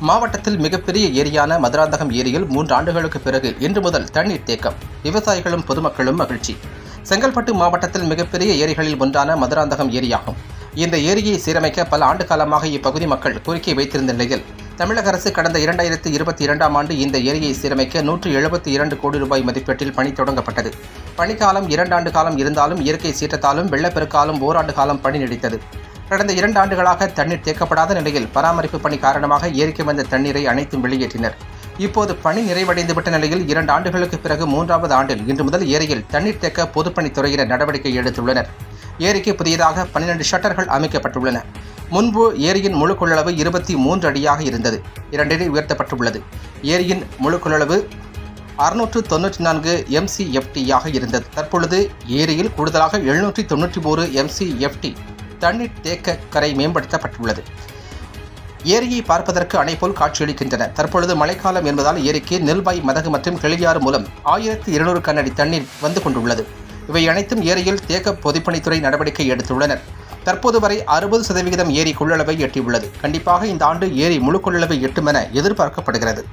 மாவட்டத்தில் மிகப்பெரிய ஏரியான மதுராந்தகம் ஏரியில் மூன்று ஆண்டுகளுக்கு பிறகு இன்று முதல் தண்ணீர் தேக்கம். விவசாயிகளும் பொதுமக்களும் மகிழ்ச்சி. செங்கல்பட்டு மாவட்டத்தில் மிகப்பெரிய ஏரிகளில் ஒன்றான மதுராந்தகம் ஏரியாகும். இந்த ஏரியை சீரமைக்க பல ஆண்டு காலமாக இப்பகுதி மக்கள் கோரிக்கை வைத்திருந்த நிலையில் தமிழக அரசு கடந்த இரண்டாயிரத்தி இருபத்தி இரண்டாம் ஆண்டு இந்த ஏரியை சீரமைக்க நூற்று எழுபத்தி இரண்டு கோடி ரூபாய் மதிப்பீட்டில் பணி தொடங்கப்பட்டது. பணிக்காலம் இரண்டாண்டு காலம் இருந்தாலும் இயற்கை சீற்றத்தாலும் வெள்ளப்பெருக்காலும் ஓராண்டு காலம் பணி நீடித்தது. கடந்த இரண்டு ஆண்டுகளாக தண்ணீர் தேக்கப்படாத நிலையில் பராமரிப்பு பணி காரணமாக ஏரிக்கு வந்த தண்ணீரை அனைத்தும் வெளியேற்றினர். இப்போது பணி நிறைவடைந்துவிட்ட நிலையில் இரண்டு ஆண்டுகளுக்கு பிறகு மூன்றாவது ஆண்டில் இன்று முதல் ஏரியில் தண்ணீர் தேக்க பொதுப்பணித்துறையினர் நடவடிக்கை எடுத்துள்ளனர். ஏரிக்கு புதியதாக பன்னிரண்டு ஷட்டர்கள் அமைக்கப்பட்டுள்ளன. முன்பு ஏரியின் முழு கொள்ளளவு இருபத்தி மூன்று அடியாக இருந்தது. இரண்டடி உயர்த்தப்பட்டுள்ளது. ஏரியின் முழு கொள்ளளவு அறுநூற்று தொன்னூற்றி நான்கு எம்சிஎஃப்டியாக இருந்தது. தற்பொழுது ஏரியில் கூடுதலாக எழுநூற்றி தொண்ணூற்றி ஒரு எம்சிஎஃப்டி தண்ணீர் தேக்க கரை மேம்படுத்தப்பட்டுள்ளது. ஏரியை பார்ப்பதற்கு அணை போல் காட்சியளிக்கின்றன. தற்பொழுது மழைக்காலம் என்பதால் ஏரிக்கு நெல்வாய் மதகு மற்றும் கிளியாறு மூலம் ஆயிரத்தி இருநூறு கண்ணடி தண்ணீர் வந்து கொண்டுள்ளது. இவை அனைத்தும் ஏரியில் தேக்க பொதுப்பணித்துறை நடவடிக்கை எடுத்துள்ளனர். தற்போது வரை அறுபது சதவிகிதம் ஏரி கொள்ளளவை எட்டியுள்ளது. கண்டிப்பாக இந்த ஆண்டு ஏரி முழு கொள்ளளவை எட்டும் என எதிர்பார்க்கப்படுகிறது.